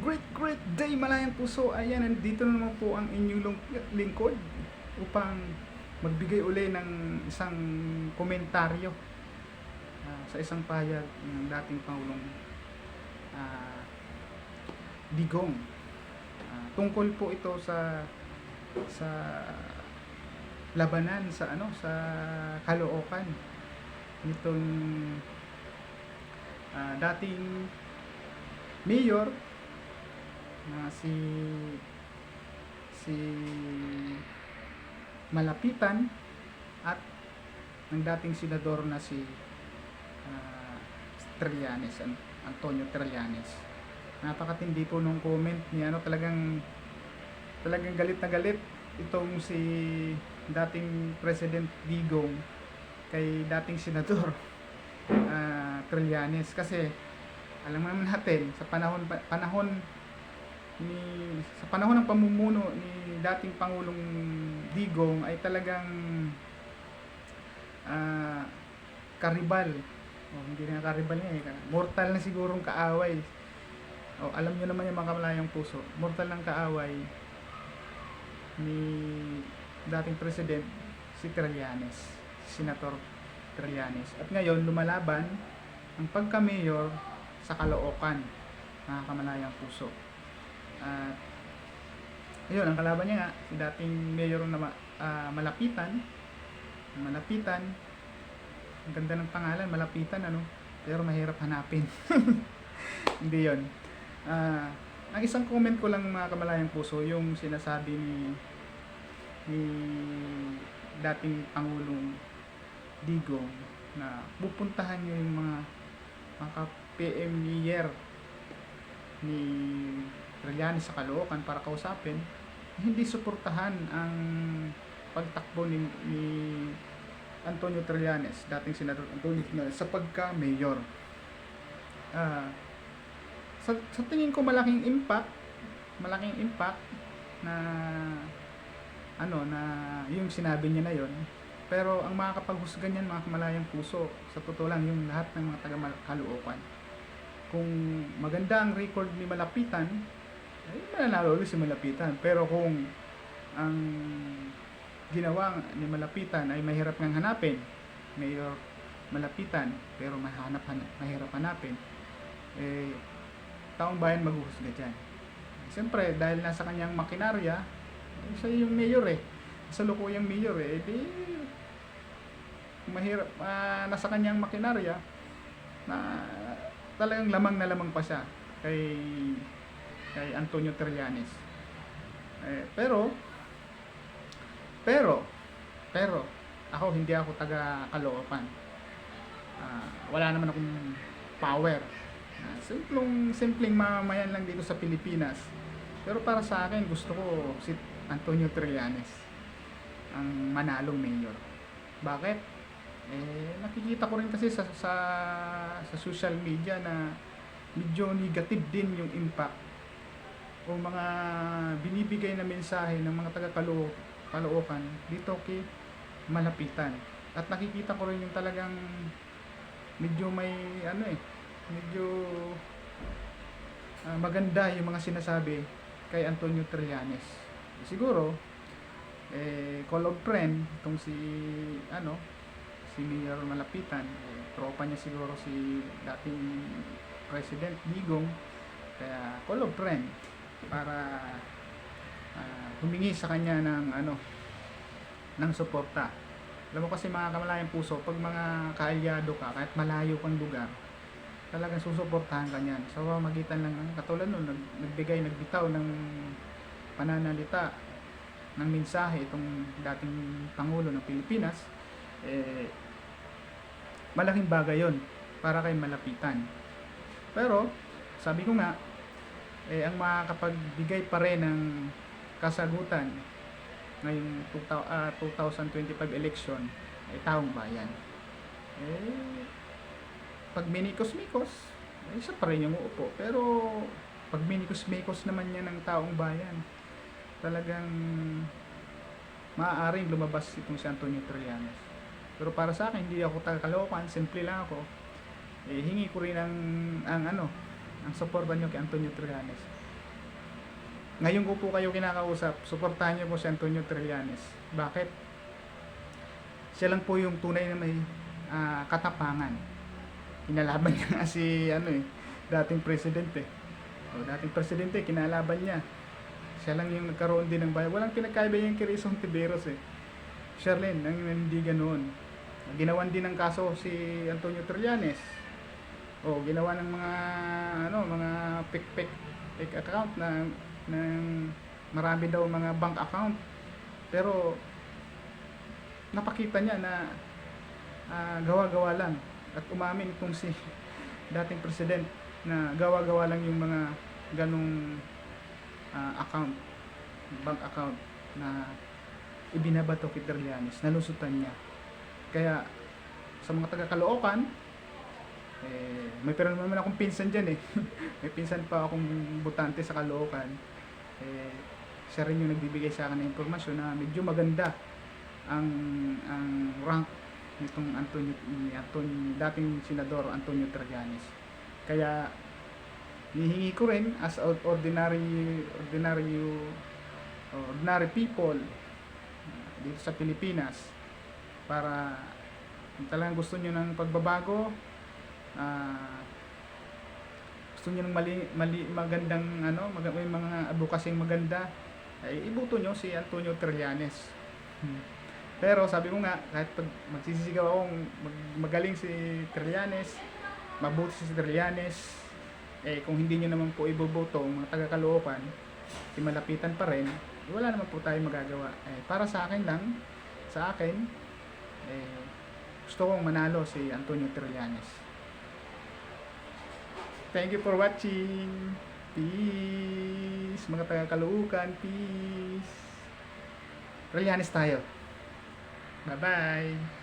Great, great day malayang puso. Ayan, nandito na naman po ang inyong lingkod upang magbigay uli ng isang komentaryo ah, sa isang pahayag ng dating Pangulong ah, Digong. Ah, tungkol po ito sa sa labanan sa ano sa Caloocan nitong ah, dating mayor na si si Malapitan at ng dating senador na si ah, Trillanes, An- Antonio Trillanes. Napakatindi po nung comment ni ano talagang talagang galit na galit itong si dating President Digong kay dating senador ah, Trillanes kasi alam naman natin sa panahon pa- panahon ni sa panahon ng pamumuno ni dating pangulong Digong ay talagang ah, karibal. O hindi na karibal niya eh. Mortal na sigurong kaaway. O alam niyo naman yung mga kamalayang puso. Mortal ng kaaway ni dating president si Trillanes Senator Trillanes. At ngayon lumalaban ang pagka-mayor sa Caloocan mga kamalayang puso at ayun ang kalaban niya nga si dating mayor na ah, Malapitan. Malapitan. Ang ganda ng pangalan Malapitan ano? Pero mahirap hanapin. Hindi yon Ah, ang isang comment ko lang mga kamalayang puso yung sinasabi ni ni dating Pangulong Digong na pupuntahan niyo yung mga mga PM year ni Trillanes sa Caloocan para kausapin hindi suportahan ang pagtakbo ni, ni Antonio Trillanes, dating senador Antonio Trillanes sa pagka-mayor. Ah, sa, sa tingin ko malaking impact, malaking impact na ano na yung sinabi niya na yon. Pero ang makakapaghusga niyan mga kamalayang puso, sa totoo lang yung lahat ng mga taga Caloocan. Kung maganda ang record ni Malapitan, ay mananalo ulit si Malapitan. Pero kung ang ginawa ni Malapitan ay mahirap ngang hanapin, Mayor Malapitan, pero mahanap, mahirap hanapin, eh, taong bayan maghuhusga dyan. Siyempre, dahil nasa kanyang makinarya, eh, siya yung mayor eh. Sa lukuyang mayor eh, di mahirap, ah, nasa kanyang makinarya, na talagang lamang na lamang pa siya kay kay Antonio Trillanes. Eh, pero pero pero ako hindi ako taga Caloocan. Ah, wala naman akong power. Ah, simpleng simpleng mamamayan lang dito sa Pilipinas. Pero para sa akin gusto ko si Antonio Trillanes ang manalong mayor. Bakit? Eh nakikita ko rin kasi sa sa sa social media na medyo negative din yung impact o mga binibigay na mensahe ng mga taga Caloo- Caloocan dito kay Malapitan. At nakikita ko rin yung talagang medyo may ano eh, medyo ah, maganda yung mga sinasabi kay Antonio Trillanes. Siguro eh call of friend itong si ano si Mayor Malapitan eh, tropa niya siguro si dating President Digong kaya call of friend para ah, humingi sa kanya ng ano ng suporta. Alam mo kasi mga kamalayang puso, pag mga kaalyado ka, kahit malayo pang lugar, talagang susuportahan ka niyan. Sa pamamagitan lang, ng- katulad nun, nag, nagbigay, nagbitaw ng pananalita, ng mensahe itong dating Pangulo ng Pilipinas, eh, malaking bagay yon para kay malapitan. Pero, sabi ko nga, eh, ang makakapagbigay pa rin ng kasagutan ngayong 2000 ah, 2025 election ay taong bayan. Eh, pag minikos-mikos, eh, isa pa rin yung uupo. Pero, pag minikos-mikos naman yan ng taong bayan, talagang maaaring lumabas itong si Antonio Trillanes. Pero para sa akin, hindi ako taga Caloocan, simple lang ako. Eh, hingi ko rin ang, ang ano, ang suporta nyo kay Antonio Trillanes. Ngayon ko po kayo kinakausap, suportahan nyo po si Antonio Trillanes. Bakit? Siya lang po yung tunay na may ah, katapangan. Kinalaban niya nga si ano eh, dating presidente. O, dating presidente, kinalaban niya. Siya lang yung nagkaroon din ng bayan. Walang pinagkaiba yung kay Rizong Tiberos eh. Sherlyn, ang hindi ganoon. Ginawan din ng kaso si Antonio Trillanes. O, ginawa ng mga ano, mga pick-pick pick account na ng marami daw mga bank account. Pero napakita niya na ah, gawa-gawa lang at umamin itong si dating president na gawa-gawa lang yung mga ganong ah, account bank account na ibinabato kay Trillanes, nalusutan niya. Kaya sa mga taga Caloocan, eh, may pero naman akong pinsan dyan eh. may pinsan pa akong butante sa Caloocan. Eh, siya rin yung nagbibigay sa akin ng impormasyon na medyo maganda ang ang rank nitong Antonio ni Antonio dating senador Antonio Trillanes. Kaya hihingi ko rin as or- ordinary ordinary ordinary people dito sa Pilipinas para kung talagang gusto nyo ng pagbabago ah, gusto nyo ng mali, mali, magandang ano, mag, may mga advokasing maganda ay ibuto nyo si Antonio Trillanes. Hmm. Pero sabi ko nga, kahit pag magsisisigaw akong mag, magaling si Trillanes, mabuti si Trillanes, eh kung hindi nyo naman po iboboto ang mga taga-Caloocan, si malapitan pa rin, wala naman po tayong magagawa. Eh, para sa akin lang, sa akin, eh, gusto kong manalo si Antonio Trillanes. Thank you for watching. Peace. Mga taga-Caloocan, peace. Trillanes tayo. Bye-bye.